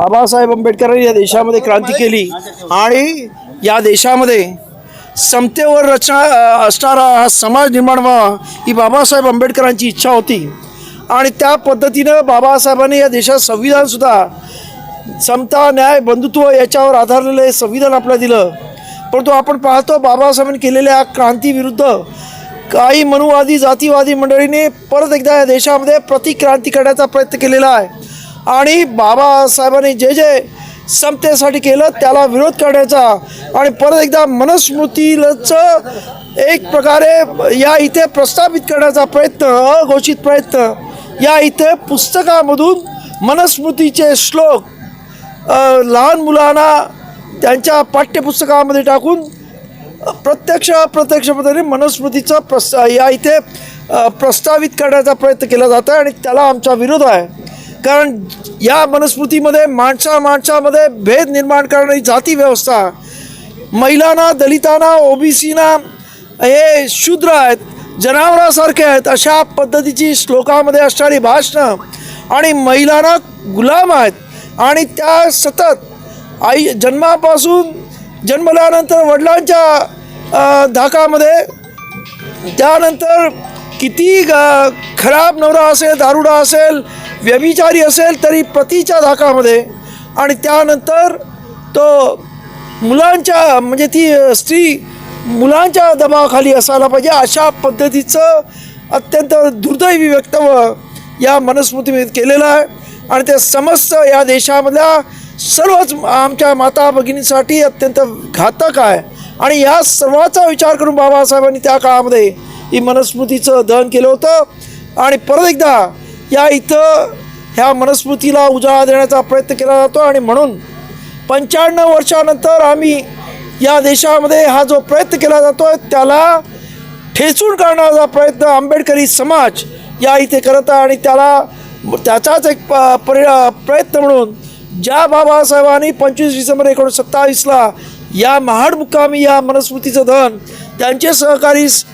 बाबासाहेब आंबेडकरांनी या देशामध्ये क्रांती केली आणि या देशामध्ये समतेवर रचना असणारा हा समाज निर्माण व्हावा ही बाबासाहेब आंबेडकरांची इच्छा होती. आणि त्या पद्धतीनं बाबासाहेबांनी या देशात संविधानसुद्धा समता न्याय बंधुत्व याच्यावर आधारलेलं हे संविधान आपल्याला दिलं. परंतु आपण पाहतो बाबासाहेबांनी केलेल्या क्रांतीविरुद्ध काही मनुवादी जातीवादी मंडळीने परत एकदा या देशामध्ये प्रतिक्रांती करण्याचा प्रयत्न केलेला आहे. आणि बाबासाहेबांनी जे जे समतेसाठी केलं त्याला विरोध करण्याचा आणि परत एकदा मनस्मृतीचं एक प्रकारे या इथे प्रस्थापित करण्याचा प्रयत्न अघोषित प्रयत्न या इथे पुस्तकामधून मनस्मृतीचे श्लोक लहान मुलांना त्यांच्या पाठ्यपुस्तकामध्ये टाकून प्रत्यक्ष अप्रत्यक्ष पद्धतीने मनस्मृतीचा प्रस्ता या इथे प्रस्तावित करण्याचा प्रयत्न केला जातो आहे आणि त्याला आमचा विरोध आहे. कारण या मनुस्मृतीमध्ये माणसा माणसामध्ये भेद निर्माण करणारी जाती व्यवस्था. महिलांना दलितांना ओबीसीना हे शूद्र आहेत जनावरासारखे आहेत अशा पद्धतीची श्लोकामध्ये असणारी भाषणं आणि महिलांना गुलाम आहेत. आणि त्या सतत आई जन्मापासून जन्मल्यानंतर वडिलांच्या धाकामध्ये त्यानंतर किती ग- खराब नवरा असेल दारुडा असेल व्यभिचारी असेल तरी पतीच्या धाकामध्ये. आणि त्यानंतर तो मुलांच्या म्हणजे ती स्त्री मुलांच्या दबावाखाली असायला पाहिजे अशा पद्धतीचं अत्यंत दुर्दैवी वक्तव्य या मनुस्मृतीमध्ये केलेलं आहे. आणि ते समस्त या देशामधल्या सर्वच आमच्या माता भगिनींसाठी अत्यंत घातक आहे. आणि या सर्वाचा विचार करून बाबासाहेबांनी त्या काळामध्ये ही मनुस्मृतीचं दहन केलं होतं. आणि परत एकदा या इथं ह्या मनस्मृतीला उजाळा देण्याचा प्रयत्न केला जातो आणि म्हणून पंच्याण्णव वर्षानंतर आम्ही या देशामध्ये हा जो प्रयत्न केला जातो आहे त्याला ठेचून काढण्याचा प्रयत्न आंबेडकरी समाज या इथे करत आहे आणि त्याला त्याचाच एक प परि प्रयत्न म्हणून ज्या बाबासाहेबांनी पंचवीस डिसेंबर एकोणीसशे सत्तावीसला या महाड मुक्कामी या मनस्मृतीचं धन त्यांचे सहकारी स-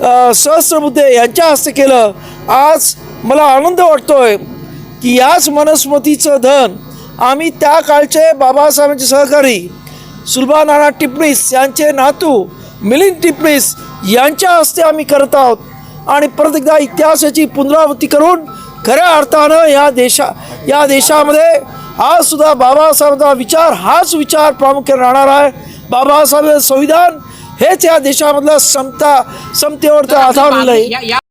अ, यांच्या हस्ते केलं आज मला आनंद वाटतोय की याच मनुस्मृतीचं धन आम्ही त्या काळचे बाबासाहेबांचे सहकारी सुलभा नाना टिपणीस यांचे नातू मिलिंद टिपणीस यांच्या हस्ते आम्ही करत आहोत. आणि परत एकदा इतिहासाची पुनरावृत्ती करून खऱ्या अर्थानं या देशा या देशामध्ये आज सुद्धा बाबासाहेबांचा विचार हाच विचार प्रामुख्याने राहणार आहे. बाबासाहेब संविधान हेच या देशामधलं समता समतेवरचं आधारलेलं आहे